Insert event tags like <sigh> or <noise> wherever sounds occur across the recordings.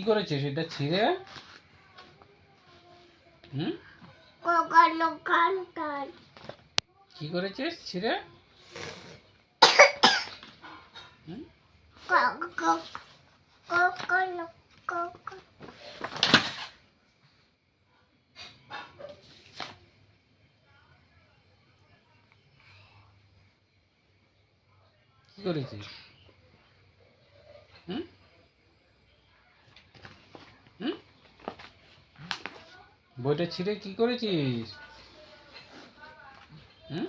কি করেছে সেটা ছিঁড়ে? হুম? কি করেছিস ছিঁড়ে? কি করেছিস হুম? বইটা ছিঁড়ে কি করেছিস? হুম?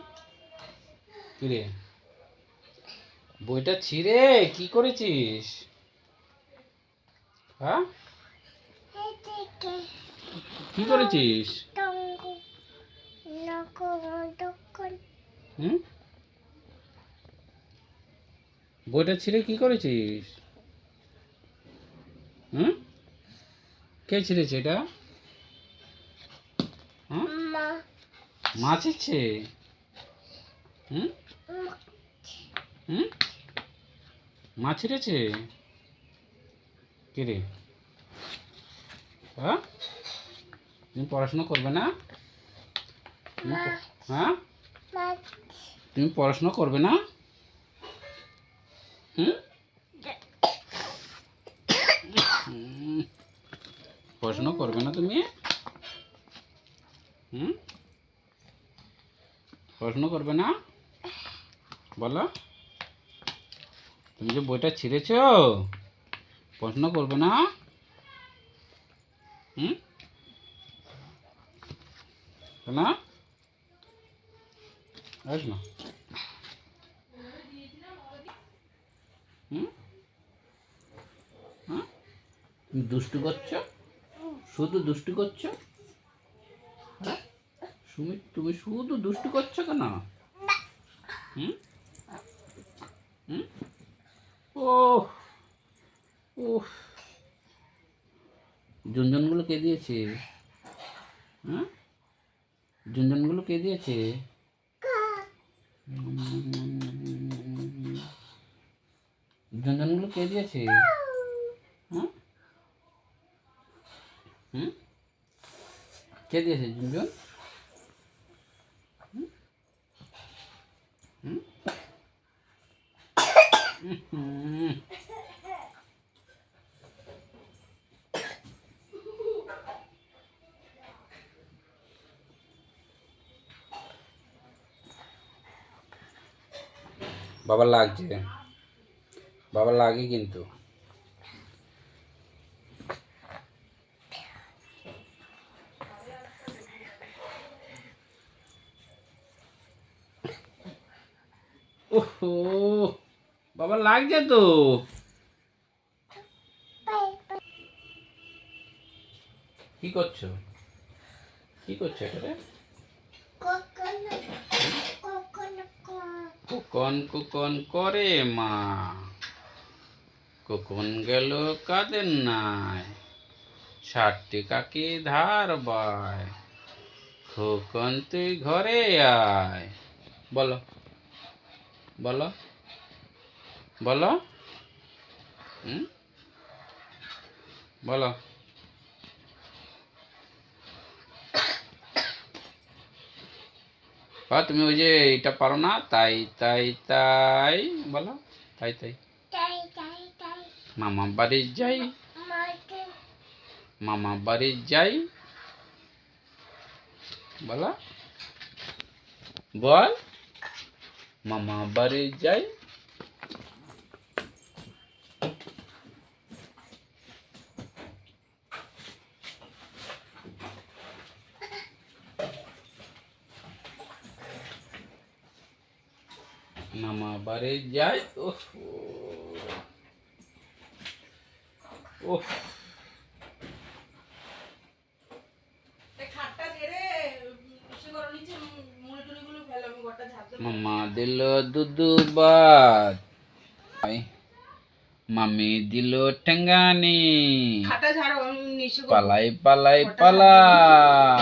বইটা ছিঁড়ে কি করেছিস? হ্যাঁ? কি করেছিস? হুম? বইটা ছিঁড়ে কি করেছিস? হুম? কে ছিঁড়েছে এটা? মাছ ইচ্ছে হুম? হুম? মাছ ছিঁড়েছে কে রে? হ্যাঁ? তুমি পড়াশোনা করবে না? হ্যাঁ? তুমি পড়াশোনা করবে না? হুম। <coughs> পড়াশোনা করবে না তুমি? হুম? পড়াশোনা করবে না? বলো। তুমি যে বইটা ছিঁড়েছ পড়াশোনা করবে না? হুম? না আস না। হুম? দুষ্টু করছ? শুধু দুষ্টু করছ? সুমি তুমি শুধু দুষ্টু করছ কেন? হুম? হুম? ও ও জঞ্জনগুলো কে দিয়েছে? হ্যাঁ জঞ্জনগুলো কে দিয়েছে? জঞ্জনগুলো কে দিয়েছে? হ্যাঁ হুম? কে দিয়েছে জঞ্জন? <laughs> বাবার লাগছে বাবার লাগে কিন্তু ওহো বাবা, লাগছে তো। কি করছ? কি করছ এটা রে কুকন কুকন করে মা। কুকন গেল কাদের নাই? ষাটটি কাকি ধার বায়। খোকন তুই ঘরে আয়। বলো বলো। বলো। হুম? বলো। বা তুমি ওই যে এটা পারো না তাই তাই তাই বলো তাই তাই। তাই তাই তাই। মামা বাড়ি যাই। মামা বাড়ি যাই। বলো। বল। মামা বাড়ি যাই মামা বাড়ি যাই ওহ ওহ খাটটা ছেড়ে সে ঘর নিচে মুড়ি টুড়িগুলো আমি ঘরটা ঝাড় দেবো। মামা দিল দুদু বাদ মামি দিল ঠেঙ্গানি। পালাই পালাই পালা।